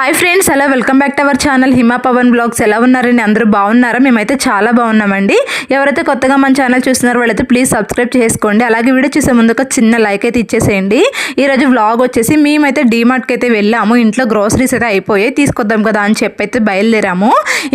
Hi friends hello welcome back to our channel Hima Pavan blogs ఎలా ఉన్నారని అందరూ బాగున్నారా? మేమైతే చాలా బాగున్నామండి. ఎవరైతే కొత్తగా మన ఛానల్ చూస్తున్నారో వాళ్ళైతే ప్లీజ్ సబ్స్క్రైబ్ చేసుకోండి. అలాగే వీడియో చూసే ముందు ఒక చిన్న లైక్ అయితే ఇచ్చేసేయండి. ఈరోజు వ్లాగ్ వచ్చేసి మేమైతే డీమార్ట్కి అయితే వెళ్ళాము. ఇంట్లో గ్రోసరీస్ అయితే అయిపోయాయి. తీసుకొద్దాం కదా అని చెప్పి అయితే బయలుదేరాము.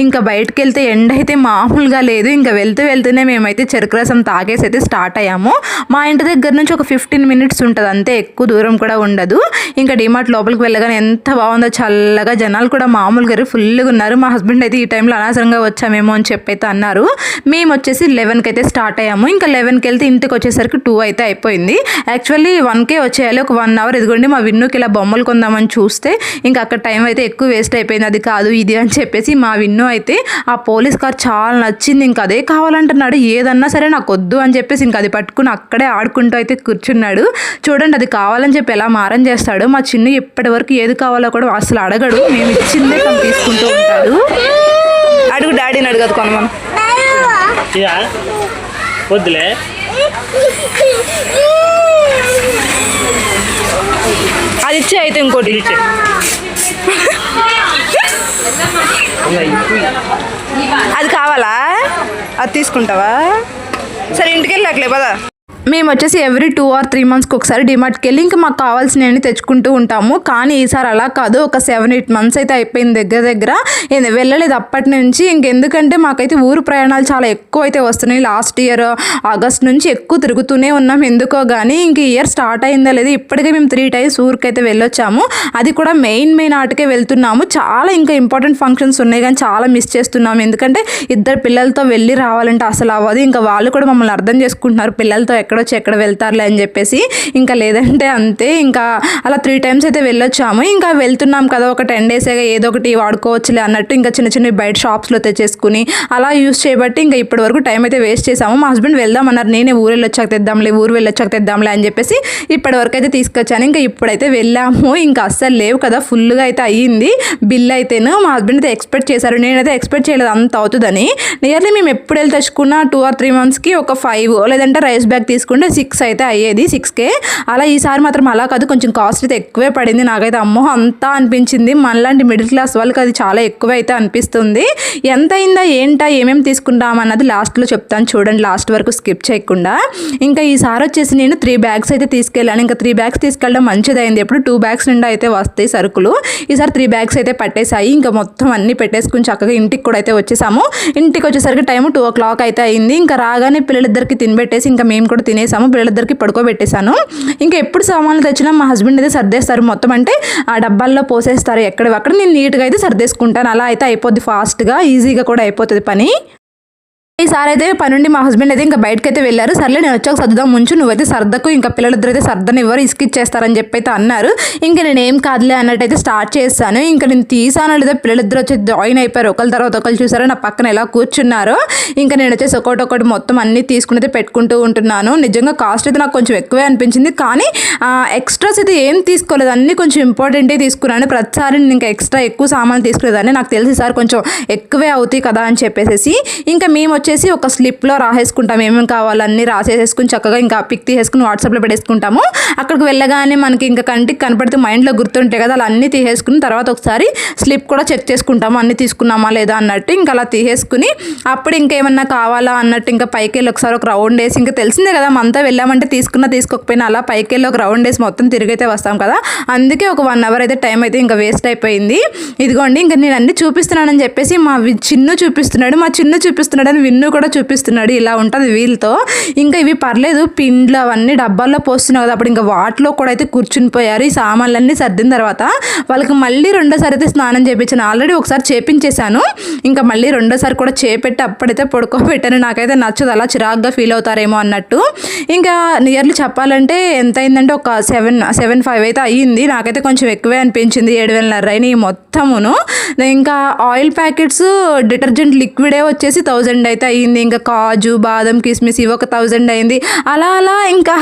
ఇంకా బయటకు వెళ్తే ఎండ అయితే మామూలుగా లేదు. ఇంకా వెళ్తూ వెళ్తూనే మేమైతే చెరుకు రసం తాగేసి అయితే స్టార్ట్ అయ్యాము. మా ఇంటి దగ్గర నుంచి ఒక ఫిఫ్టీన్ మినిట్స్ ఉంటుంది. అంతే ఎక్కువ దూరం కూడా ఉండదు. ఇంకా డీమార్ట్ లోపలికి వెళ్ళగానే ఎంత బాగుందో చల్లగా జనాలు కూడా మామూలుగా ఫుల్గా ఉన్నారు. మా హస్బెండ్ అయితే ఈ టైంలో అనవసరంగా వచ్చామేమో అని చెప్పి అయితే అన్నారు. మేము వచ్చేసి లెవెన్కి అయితే స్టార్ట్ అయ్యాము. ఇంకా లెవెన్కి వెళ్తే ఇంటికి వచ్చేసరికి టూ అయితే అయిపోయింది. యాక్చువల్లీ వన్కే వచ్చేయాలి. ఒక వన్ అవర్ ఇదిగోండి మా విన్నుకి ఇలా బొమ్మలు కొందామని చూస్తే ఇంకా అక్కడ టైం అయితే ఎక్కువ వేస్ట్ అయిపోయింది. అది కాదు ఇది అని చెప్పేసి మా విన్ను అయితే ఆ పోలీస్ కార్ చాలా నచ్చింది. ఇంకా అదే కావాలంటున్నాడు. ఏదన్నా సరే నాకు వద్దు అని చెప్పేసి ఇంకా అది పట్టుకుని అక్కడే ఆడుకుంటూ అయితే కూర్చున్నాడు. చూడండి అది కావాలని చెప్పి ఎలా మారం చేస్తాడు. మా చిన్న ఇప్పటి వరకు ఏది కావాలో కూడా అసలు అడగడు మేము ఇచ్చిందే తను తీసుకుంటూ ఉంటాడు. అడుగు డాడీని అడగదు కొనమను. వద్దులే. అది ఇచ్చే అయితే ఇంకోటి. ఇచ్చే. అది కావాలా? అది తీసుకుంటావా? సరే ఇంటికి వెళ్ళాకలే పదా. మేము వచ్చేసి ఎవ్రీ టూ ఆర్ త్రీ మంత్స్కి ఒకసారి డిమార్ట్కి వెళ్ళి ఇంకా మాకు కావాల్సినవి తెచ్చుకుంటూ ఉంటాము. కానీ ఈసారి అలా కాదు. ఒక సెవెన్ ఎయిట్ మంత్స్ అయితే అయిపోయింది దగ్గర దగ్గర. వెళ్ళలేదు అప్పటి నుంచి. ఇంకెందుకంటే మాకైతే ఊరు ప్రయాణాలు చాలా ఎక్కువ అయితే వస్తున్నాయి. లాస్ట్ ఇయర్ ఆగస్ట్ నుంచి ఎక్కువ తిరుగుతూనే ఉన్నాం. ఎందుకో కానీ ఇంక ఇయర్ స్టార్ట్ అయిందా లేదు ఇప్పటికే మేము త్రీ టైమ్స్ ఊరికైతే వెళ్ళొచ్చాము. అది కూడా మెయిన్ మెయిన్ ఆటకే వెళ్తున్నాము. చాలా ఇంకా ఇంపార్టెంట్ ఫంక్షన్స్ ఉన్నాయి కానీ చాలా మిస్ చేస్తున్నాము. ఎందుకంటే ఇద్దరు పిల్లలతో వెళ్ళి రావాలంటే అసలు అవ్వదు. ఇంకా వాళ్ళు కూడా మమ్మల్ని అర్థం చేసుకుంటున్నారు. పిల్లలతో ఎక్కడ ఎక్కడొచ్చి ఎక్కడ వెళ్తారులే అని చెప్పేసి ఇంకా లేదంటే అంతే. ఇంకా అలా త్రీ టైమ్స్ అయితే వెళ్ళొచ్చాము. ఇంకా వెళ్తున్నాం కదా ఒక టెన్ డేస్ ఏదో ఒకటి వాడుకోవచ్చులే అన్నట్టు ఇంకా చిన్న చిన్న బయట షాప్స్లో తెచ్చేసుకుని అలా యూస్ చేయబట్టి ఇంకా ఇప్పటి వరకు టైం అయితే వేస్ట్ చేసాము. మా హస్బెండ్ వెళ్దాం అన్నారు నేనే ఊరు వెళ్ళొచ్చాక తెద్దాంలే ఊరు వెళ్ళొచ్చాక తెద్దాంలే అని చెప్పేసి ఇప్పటి వరకు అయితే తీసుకొచ్చాను. ఇంకా ఇప్పుడైతే వెళ్ళాము. ఇంకా అస్సలు లేవు కదా ఫుల్గా అయితే అయ్యింది. బిల్ అయితేను మా హస్బెండ్ అయితే ఎక్స్పెక్ట్ చేశారు. నేనైతే ఎక్స్పెక్ట్ చేయలేదు అంత అవుతుందని. నియర్లీ మేము ఎప్పుడు వెళ్ళి తెచ్చుకున్నా టూ ఆర్ త్రీ మంత్స్కి ఒక ఫైవ్ లేదంటే రైస్ బ్యాగ్ తీసుకుంటే సిక్స్ అయితే అయ్యేది సిక్స్కే అలా ఈసారి మాత్రం అలా కాదు కొంచెం కాస్ట్ అయితే ఎక్కువే పడింది. నాకైతే అమ్మో అంతా అనిపించింది. మనలాంటి మిడిల్ క్లాస్ వాళ్ళకి అది చాలా ఎక్కువ అయితే అనిపిస్తుంది. ఎంత అయిందా ఏంటా ఏమేమి తీసుకుంటాం అన్నది లాస్ట్లో చెప్తాను చూడండి. లాస్ట్ వరకు స్కిప్ చేయకుండా. ఇంకా ఈసారి వచ్చేసి నేను త్రీ బ్యాగ్స్ అయితే తీసుకెళ్ళాను. ఇంకా త్రీ బ్యాగ్స్ తీసుకెళ్ళడం మంచిదైంది. ఎప్పుడు టూ బ్యాగ్స్ నిండా అయితే వస్తాయి సరుకులు. ఈసారి త్రీ బ్యాగ్స్ అయితే పట్టేశాయి. ఇంకా మొత్తం అన్నీ పెట్టేసుకుని చక్కగా ఇంటికి కూడా అయితే వచ్చేసాము. ఇంటికి వచ్చేసరికి టైం టూ ఓ క్లాక్ అయితే అయింది. ఇంకా రాగానే పిల్లలిద్దరికి తినబెట్టేసి ఇంకా మేము కూడా తినేసాము పిల్లలిద్దరికి పడుకోబెట్టేశాను. ఇంకా ఎప్పుడు సామాన్లు తెచ్చినా మా హస్బెండ్ అయితే సర్దేస్తారు మొత్తం. అంటే ఆ డబ్బాల్లో పోసేస్తారు ఎక్కడ అక్కడ. నేను నీట్గా అయితే సర్దేసుకుంటాను. అలా అయితే అయిపోద్ది ఫాస్ట్గా ఈజీగా కూడా అయిపోతుంది పని. ఈసారి అయితే పని నుండి మా హస్బెండ్ అయితే ఇంకా బయటకి అయితే వెళ్ళారు. సర్లే నేను వచ్చాక సర్దుదాం ముంచు నువ్వైతే సర్దకు ఇంకా పిల్లలిద్దరు అయితే సర్దని సర్దనివ్వరు ఇసుకిచ్చేస్తారని చెప్పి అయితే అన్నారు. ఇంకా నేను ఏం కాదులే అన్నట్టు అయితే స్టార్ట్ చేస్తాను ఇంకా నేను తీసాను లేదా పిల్లలిద్దరు వచ్చి జాయిన్ అయిపోయారు. ఒకరి తర్వాత ఒకరు చూసారో నా పక్కన ఎలా కూర్చున్నారో. ఇంకా నేను వచ్చేసి ఒకటి ఒకటి మొత్తం అన్ని తీసుకుని అయితే పెట్టుకుంటూ ఉంటున్నాను. నిజంగా కాస్ట్ అయితే నాకు కొంచెం ఎక్కువే అనిపించింది. కానీ ఎక్స్ట్రాస్ అయితే ఏం తీసుకోలేదు. అన్నీ కొంచెం ఇంపార్టెంటే తీసుకున్నాను. ప్రతిసారి నేను ఇంకా ఎక్స్ట్రా ఎక్కువ సామాన్లు తీసుకునేదాన్ని. నాకు తెలిసి సార్ కొంచెం ఎక్కువే అవుతాయి కదా అని చెప్పేసి ఇంకా మేము వచ్చేసి ఒక స్లిప్లో రాసేసుకుంటాం. ఏమేమి కావాలన్నీ రాసేసేసుకుని చక్కగా ఇంకా పిక్ తీసేసుకుని వాట్సాప్లో పెట్టేసుకుంటాము. అక్కడికి వెళ్ళగానే మనకి ఇంకా కంటికి కనపడితే మైండ్లో గుర్తుంటాయి కదా అలా అన్నీ తీసేసుకుని తర్వాత ఒకసారి స్లిప్ కూడా చెక్ చేసుకుంటాము. అన్నీ తీసుకున్నామా లేదా అన్నట్టు ఇంకా అలా తీసేసుకుని అప్పుడు ఇంకేమన్నా కావాలా అన్నట్టు ఇంకా పైకి వెళ్ళి ఒకసారి ఒక రౌండ్ వేసి ఇంకా తెలిసిందే కదా మనతో వెళ్ళామంటే తీసుకున్నా తీసుకోకపోయినా అలా పైకి వెళ్ళి ఒక రౌండ్ వేసి మొత్తం తిరిగైతే వస్తాం కదా. అందుకే ఒక వన్ అవర్ అయితే టైం అయితే ఇంకా వేస్ట్ అయిపోయింది. ఇదిగోండి ఇంకా నేను అన్ని చూపిస్తున్నానని చెప్పేసి మా వి- చిన్ను చూపిస్తున్నాడు. మా చిన్ను చూపిస్తున్నాడు అని విన్ను కూడా చూపిస్తున్నాడు ఇలా ఉంటుంది వీళ్ళతో. ఇంకా ఇవి పర్లేదు పిండ్లు అవన్నీ డబ్బాల్లో పోస్తున్నావు కదా అప్పుడు ఇంకా వాటిలో కూడా అయితే కూర్చుని పోయారు. ఈ సామాన్లన్నీ సర్దిన తర్వాత వాళ్ళకి మళ్ళీ రెండోసారి అయితే స్నానం చేయించాను ఆల్రెడీ ఒకసారి చేపించేశాను. ఇంకా మళ్ళీ రెండోసారి కూడా చేపెట్టి అప్పుడైతే పడుకోబెట్టాను. నాకైతే నచ్చదు అలా చిరాగ్గా ఫీల్ అవుతారేమో అన్నట్టు. ఇంకా నియర్లీ చెప్పాలంటే ఎంత అయిందంటే ఒక సెవెన్ సెవెన్ ఫైవ్ అయితే అయ్యింది. నాకైతే కొంచెం ఎక్కువే అనిపించింది ఏడు వేలన్నర అయినాయి మొత్తమును. ఇంకా ఆయిల్ ప్యాకెట్స్ డిటర్జెంట్ లిక్విడే వచ్చేసి థౌజండ్ అయితే అయింది. అయ్యింది ఇంకా కాజు బాదం కిస్మిస్ ఇవి ఒక థౌజండ్ అయింది. అలా అలా ఇంకా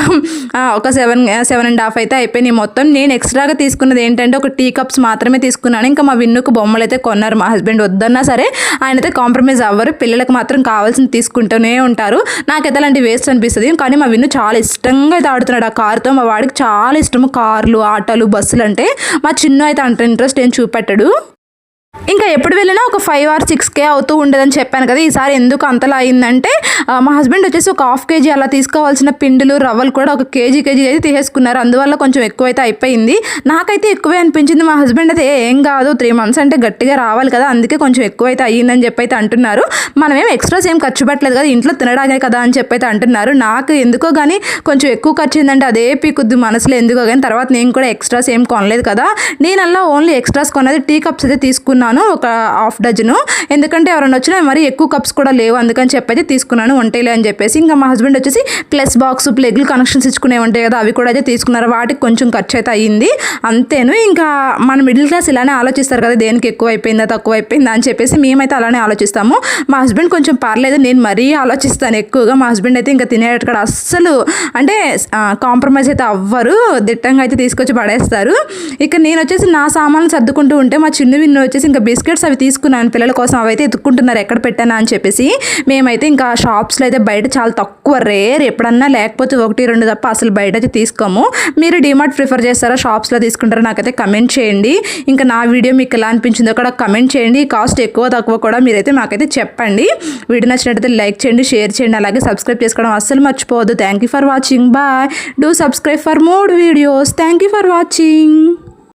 ఒక సెవెన్ సెవెన్ అండ్ హాఫ్ అయితే అయిపోయినాయి మొత్తం. నేను ఎక్స్ట్రాగా తీసుకున్నది ఏంటంటే ఒక టీ కప్స్ మాత్రమే తీసుకున్నాను. ఇంకా మా విన్నుకు బొమ్మలు అయితే కొన్నారు. మా హస్బెండ్ వద్దన్నా సరే ఆయన అయితే కాంప్రమైజ్ అవ్వరు. పిల్లలకు మాత్రం కావాల్సింది తీసుకుంటూనే ఉంటారు. నాకైతే అలాంటి వేస్ట్ అనిపిస్తుంది. కానీ మా విన్ను చాలా ఇష్టంగా అయితే ఆడుతున్నాడు ఆ కారుతో. మా వాడికి చాలా ఇష్టము. కార్లు ఆటోలు బస్సులు అంటే మా చిన్న అయితే అంత ఇంట్రెస్ట్ ఏం చూపెట్టాడు. ఇంకా ఎప్పుడు వెళ్ళినా ఒక ఫైవ్ ఆర్ సిక్స్ కే అవుతూ ఉండదని చెప్పాను కదా ఈసారి ఎందుకు అంతలా అయిందంటే మా హస్బెండ్ వచ్చేసి ఒక హాఫ్ కేజీ అలా తీసుకోవాల్సిన పిండిలు రవ్వలు కూడా ఒక కేజీ కేజీ అయితే తీసేసుకున్నారు. అందువల్ల కొంచెం ఎక్కువైతే అయిపోయింది. నాకైతే ఎక్కువే అనిపించింది. మా హస్బెండ్ అయితే ఏం కాదు త్రీ మంత్స్ అంటే గట్టిగా రావాలి కదా అందుకే కొంచెం ఎక్కువైతే అయ్యిందని చెప్పి అయితే అంటున్నారు. మనమేం ఎక్స్ట్రాస్ ఏం ఖర్చు పెట్టలేదు కదా ఇంట్లో తినడానే కదా అని చెప్పి అయితే అంటున్నారు. నాకు ఎందుకో కానీ కొంచెం ఎక్కువ ఖర్చు ఏంటంటే అదే పీకుద్ది మనసులో ఎందుకో కానీ తర్వాత నేను కూడా ఎక్స్ట్రాస్ ఏం కొనలేదు కదా. నేను అలా ఓన్లీ ఎక్స్ట్రాస్ కొన్నది టీ కప్స్ అయితే తీసుకున్నాను తీసుకున్నాను ఒక హాఫ్ డజను. ఎందుకంటే ఎవరైనా వచ్చినా మరి ఎక్కువ కప్స్ కూడా లేవు అందుకని చెప్పి అయితే తీసుకున్నాను వంటలే అని చెప్పేసి. ఇంకా మా హస్బెండ్ వచ్చేసి ప్లస్ బాక్స్ ప్లెగ్లు కనెక్షన్స్ ఇచ్చుకునే ఉంటాయి కదా అవి కూడా అయితే తీసుకున్నారు. వాటికి కొంచెం ఖర్చు అయితే అయ్యింది. అంతేను ఇంకా మన మిడిల్ క్లాస్ ఇలానే ఆలోచిస్తారు కదా దేనికి ఎక్కువ అయిపోయిందా తక్కువ అయిపోయిందా అని చెప్పేసి మేమైతే అలానే ఆలోచిస్తాము. మా హస్బెండ్ కొంచెం పర్లేదు నేను మరీ ఆలోచిస్తాను ఎక్కువగా. మా హస్బెండ్ అయితే ఇంకా తినేటక్కడ అస్సలు అంటే కాంప్రమైజ్ అయితే అవ్వరు. దిట్టంగా అయితే తీసుకొచ్చి పడేస్తారు. ఇక నేను వచ్చేసి నా సామాన్లు సర్దుకుంటూ ఉంటే మా చిన్న విన్ను వచ్చేసి ఇంకా బిస్కెట్స్ అవి తీసుకున్నాను. పిల్లల కోసం అవి అయితే ఎత్తుక్కుంటున్నారు. ఎక్కడ పెట్టానా అని చెప్పేసి మేమైతే ఇంకా షాప్స్లో అయితే బయట చాలా తక్కువ రేర్ ఎప్పుడన్నా లేకపోతే ఒకటి రెండు తప్ప అసలు బయట అయితే తీసుకోము. మీరు డిమార్ట్ ప్రిఫర్ చేస్తారా? షాప్స్లో తీసుకుంటారా? నాకైతే కమెంట్ చేయండి. ఇంకా నా వీడియో మీకు ఎలా అనిపించిందో కూడా కమెంట్ చేయండి. కాస్ట్ ఎక్కువ తక్కువ కూడా మీరైతే మాకైతే చెప్పండి. వీడియో నచ్చినట్టయితే లైక్ చేయండి షేర్ చేయండి. అలాగే సబ్స్క్రైబ్ చేసుకోవడం అస్సలు మర్చిపోవద్దు. Thank you for watching bye do subscribe for more videos thank you for watching